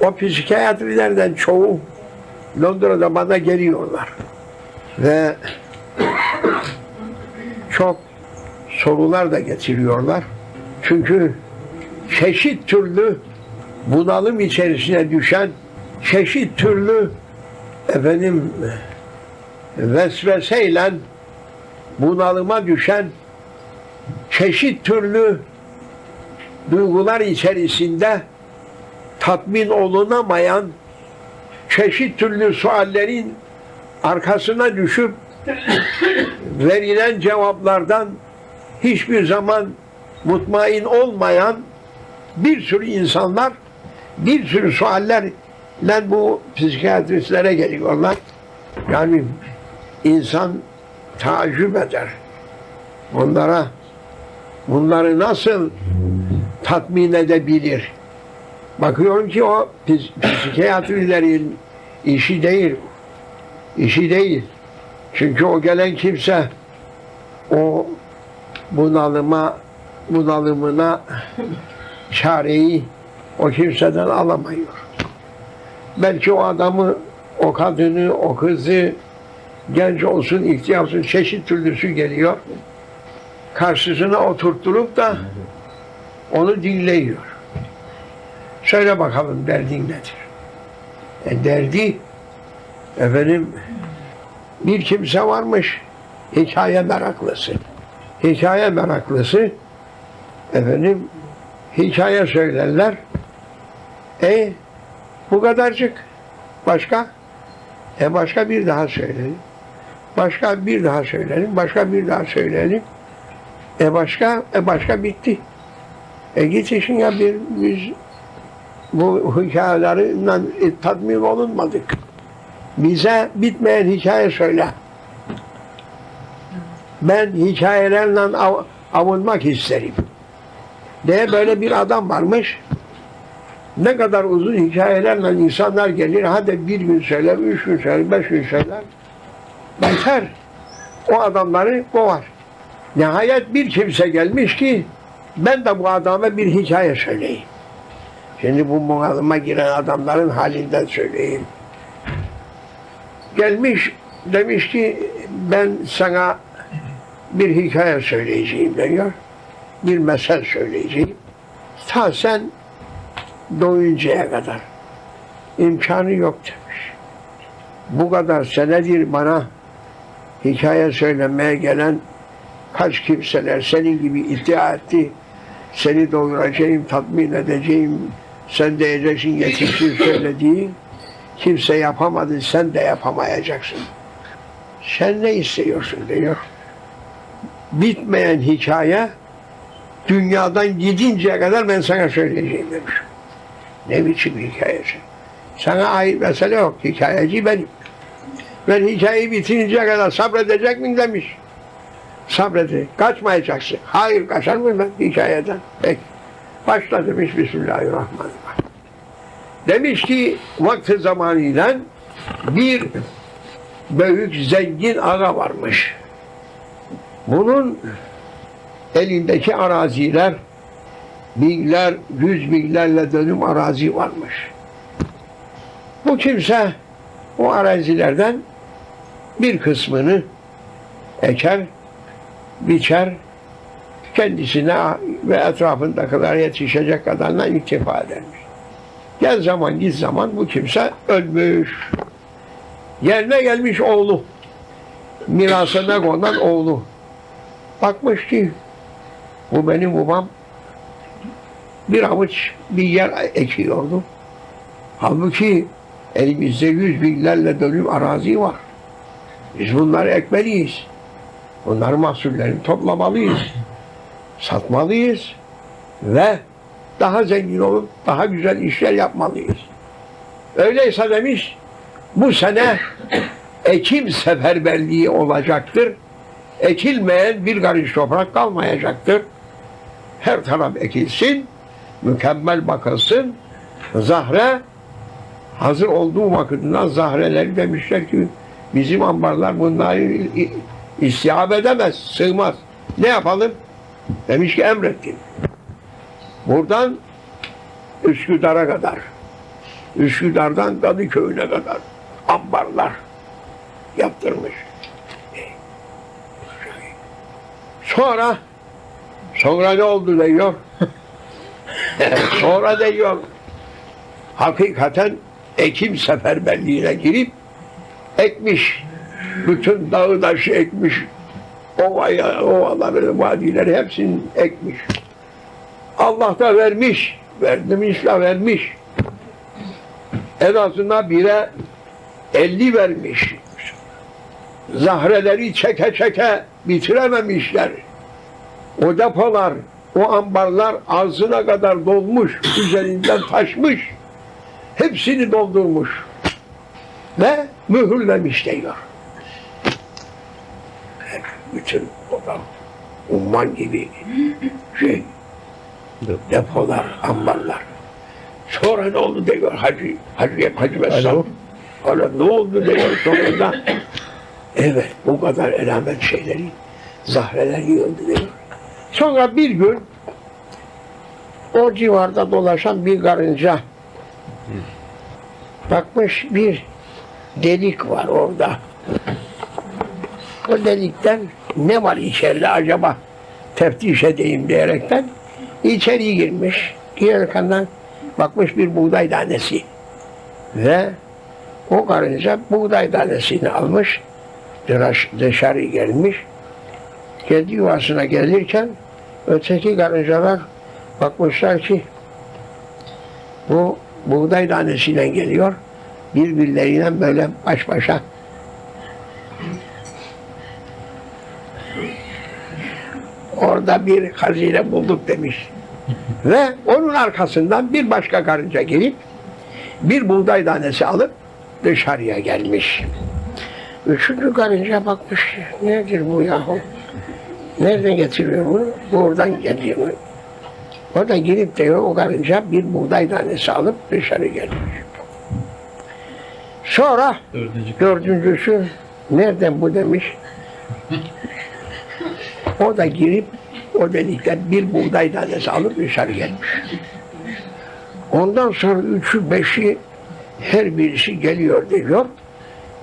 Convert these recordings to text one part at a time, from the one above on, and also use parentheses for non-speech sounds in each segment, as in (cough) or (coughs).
O psikiyatrilerden çoğu Londra'da bana geliyorlar. Ve çok sorular da getiriyorlar. Çünkü çeşit türlü bunalım içerisine düşen, çeşit türlü efendim vesveseyle bunalıma düşen, çeşit türlü duygular içerisinde tatmin olunamayan, çeşit türlü suallerin arkasına düşüp (coughs) verilen cevaplardan hiçbir zaman mutmain olmayan bir sürü insanlar bir sürü suallerle bu psikiyatristlere geliyorlar. Yani insan tacip eder. Onlara bunları nasıl tatmin edebilir? Bakıyorum ki o ps- psikiyatrilerin işi değil. İşi değil. Çünkü o gelen kimse o bunalıma bunalımına çareyi o kimseden alamıyor. Belki o adamı, o kadını, o kızı genç olsun, ihtiyar olsun çeşit türlüsü geliyor. Karşısına oturtturup da onu dinleyiyor. Söyle bakalım derdin nedir? E derdi efendim bir kimse varmış hikaye meraklısı. Hikaye meraklısı efendim hikaye söylerler. E bu kadarcık. Başka? E başka bir daha söyleyelim. Başka bir daha söyleyelim. Başka bir daha söyleyelim. E başka? E başka bitti. E git işine bir biz bu hikayelerinden tatmin olunmadık. Bize bitmeyen hikaye söyle. Ben hikayelerle av, avunmak isterim. diye böyle bir adam varmış. Ne kadar uzun hikayelerle insanlar gelir. Hadi bir gün söyler, üç gün söyler, beş gün söyler. Yeter. O adamları kovar. Nihayet bir kimse gelmiş ki ben de bu adama bir hikaye söyleyeyim. Şimdi bu bunalıma giren adamların halinden söyleyeyim. Gelmiş demiş ki ben sana bir hikaye söyleyeceğim diyor. Bir mesel söyleyeceğim. Ta sen doğuncaya kadar imkanı yok demiş. Bu kadar senedir bana hikaye söylemeye gelen kaç kimseler senin gibi iddia etti. Seni doyuracağım, tatmin edeceğim, sen diyeceksin yetişir söylediğin kimse yapamadı, sen de yapamayacaksın. Sen ne istiyorsun diyor. Bitmeyen hikaye dünyadan gidinceye kadar ben sana söyleyeceğim demiş. Ne biçim hikayesi? Sana ait mesele yok. Hikayeci benim. Ben hikayeyi bitirinceye kadar sabredecek miyim demiş. Sabredecek. Kaçmayacaksın. Hayır kaçar mıyım ben hikayeden? Peki. Başla demiş Bismillahirrahmanirrahim. Demiş ki vakti zamanıyla bir büyük zengin ağa varmış. Bunun elindeki araziler binler, yüz binlerle dönüm arazi varmış. Bu kimse o arazilerden bir kısmını eker, biçer, kendisine ve etrafındakiler yetişecek kadarına iktifa edermiş. Gel zaman git zaman bu kimse ölmüş. Yerine gelmiş oğlu. Mirasına konan oğlu. Bakmış ki bu benim babam bir avuç bir yer ekiyordu. Halbuki elimizde yüz binlerle dönüm arazi var. Biz bunları ekmeliyiz. Bunların mahsullerini toplamalıyız. Satmalıyız. Ve daha zengin olup daha güzel işler yapmalıyız. Öyleyse demiş bu sene ekim seferberliği olacaktır. Ekilmeyen bir karış toprak kalmayacaktır. Her taraf ekilsin, mükemmel bakılsın. Zahre hazır olduğu vakitinden zahreleri demişler ki bizim ambarlar bunları istihab edemez, sığmaz. Ne yapalım? Demiş ki emrettim. Buradan Üsküdar'a kadar Üsküdar'dan Kadıköy'üne kadar ambarlar yaptırmış. Sonra sonra ne oldu diyor. (laughs) sonra diyor hakikaten ekim seferberliğine girip ekmiş. Bütün dağı taşı ekmiş. Ovaya, ovaları, vadileri hepsini ekmiş. Allah da vermiş. Verdimiş de vermiş. En azından bire 50 vermiş. Zahreleri çeke çeke bitirememişler. O depolar, o ambarlar ağzına kadar dolmuş, üzerinden taşmış. Hepsini doldurmuş. Ve mühürlemiş diyor. Bütün o da umman gibi şey, depolar, ambarlar. Sonra ne oldu diyor Hacı, Hacı, Hacı Vesselam. Hala ne oldu diyor sonra da evet bu kadar elamet şeyleri zahreler yığıldı diyor. Sonra bir gün o civarda dolaşan bir karınca bakmış bir delik var orada. O delikten ne var içeride acaba teftiş edeyim diyerekten içeri girmiş. Girerken bakmış bir buğday tanesi. Ve o karınca buğday tanesini almış. dış- Dışarı gelmiş. Kendi yuvasına gelirken öteki karıncalar bakmışlar ki bu buğday tanesiyle geliyor. Birbirleriyle böyle baş başa orada bir hazine bulduk demiş. (laughs) Ve onun arkasından bir başka karınca gelip bir buğday tanesi alıp dışarıya gelmiş. Üçüncü karınca bakmış, nedir bu yahu? Nereden getiriyor bunu? Buradan geliyor. O da girip de o karınca bir buğday tanesi alıp dışarı gelmiş. Sonra Dördüncü dördüncüsü nereden bu demiş. (laughs) O da girip o delikten bir buğday tanesi alıp dışarı gelmiş. Ondan sonra üçü beşi her birisi geliyor diyor.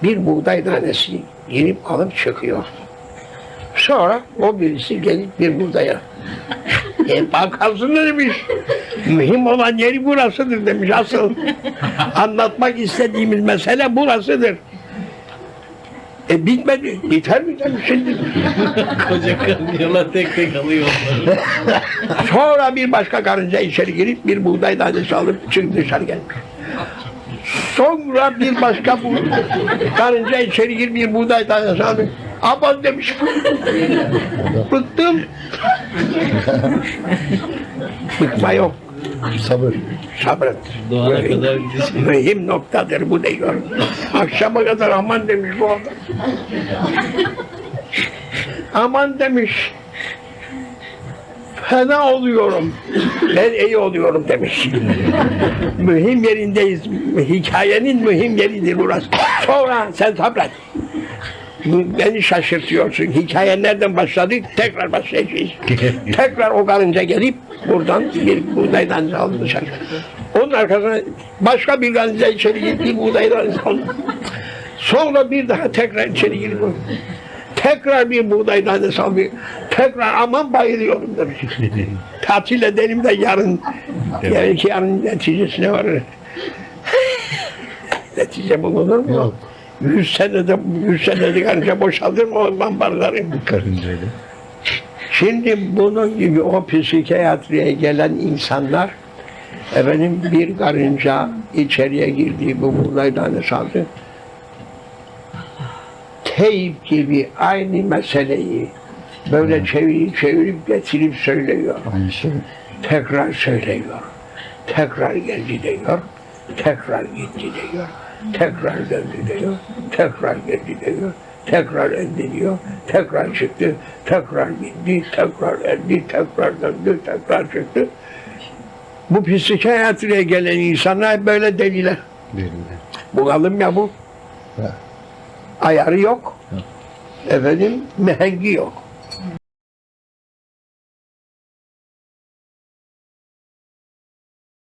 Bir buğday tanesi girip alıp çıkıyor. Sonra o birisi gelip bir buğdaya (laughs) e, bakarsın demiş. Mühim olan yeri burasıdır demiş. Asıl anlatmak istediğimiz mesele burasıdır. E bitmedi. Biter demiş şimdi. koca karıncalar tek tek alıyor onları. Sonra bir başka karınca içeri girip bir buğday tanesi alıp çıktı dışarı gelmiş. Sonra bir başka bu karınca içeri girip bir buğday tanesi alıp aman demiş. Bıktım. Bıkma yok. Sabır. Sabret. Doğana Mühim- kadar gidecek. Mühim noktadır bu diyor. Akşama kadar aman demiş bu adam. aman demiş. Fena oluyorum. Ben iyi oluyorum demiş. mühim yerindeyiz. Hikayenin mühim yeridir burası. Sonra sen sabret. Beni şaşırtıyorsun. Hikaye nereden başladı? Tekrar başlayacağız. (laughs) Tekrar o karınca gelip buradan bir buğdaydan aldı dışarı. Onun arkasına başka bir karınca içeri girip bir buğdaydan aldı. Sonra bir daha tekrar içeri girip tekrar bir buğday tanesi aldı. Tekrar aman bayılıyorum demiş. (laughs) Tatil edelim de yarın belki yarın neticesine varır. (laughs) Netice bulunur mu? Yok. Yüz senede, yüz senede karınca boşalır mı o lambarları? Karıncayla. Şimdi bunun gibi o psikiyatriye gelen insanlar efendim bir karınca içeriye girdiği bu buğday tanesi aldı. Teyip gibi aynı meseleyi böyle çevirip çevirip getirip söylüyor. Aynı şey. Tekrar söylüyor. Tekrar geldi diyor. Tekrar gitti diyor. Tekrar döndü diyor. Tekrar geldi diyor. Tekrar indi diyor. Tekrar çıktı. Tekrar gitti. Tekrar indi. Tekrar döndü. Tekrar çıktı. Bu psikiyatriye gelen insanlar böyle deliler. Deliler. Bulalım ya bu. Ha. Ayarı yok. Efendim mehengi yok.